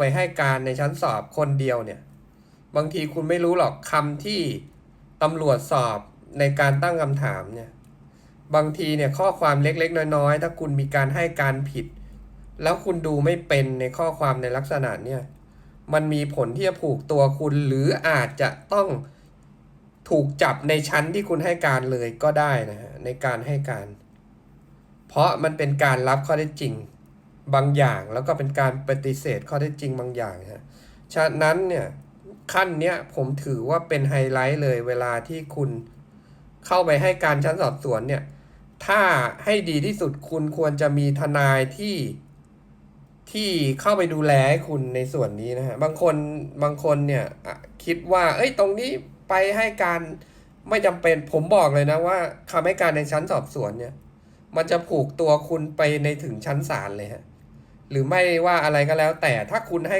ไปให้การในชั้นสอบคนเดียวเนี่ย บางทีคุณไม่รู้หรอกคำที่ตำรวจสอบในการตั้งคำถามเนี่ย บางทีเนี่ยข้อความเล็กๆ น้อยๆ ถ้าคุณมีการให้การผิด แล้วคุณดูไม่เป็นในข้อความในลักษณะเนี่ยมันมีผลที่จะผูกตัวคุณหรืออาจจะต้องถูกจับในชั้นที่คุณให้การเลยก็ได้นะฮะในการให้การ เพราะมันเป็นการรับข้อเท็จจริง บางอย่างแล้วก็เป็นการปฏิเสธข้อเท็จจริงบางอย่างฮะฉะนั้นเนี่ยขั้นเนี้ยผมถือว่าเป็นไฮไลท์เลยเวลาที่คุณเข้าไปให้การชั้นสอบสวนเนี่ยถ้าให้ดีที่สุดคุณควรจะมีทนายที่ที่เข้าไปดูแลให้คุณในส่วนนี้นะฮะบางคนบางคนเนี่ยคิดว่า เอ้ยตรงนี้ไปให้การไม่จำเป็นผมบอกเลยนะว่าคำให้การในชั้นสอบสวนเนี่ย มันจะผูกตัวคุณไปในถึงชั้นศาลเลยฮะ หรือไม่ว่าอะไรก็แล้วแต่ถ้าคุณให้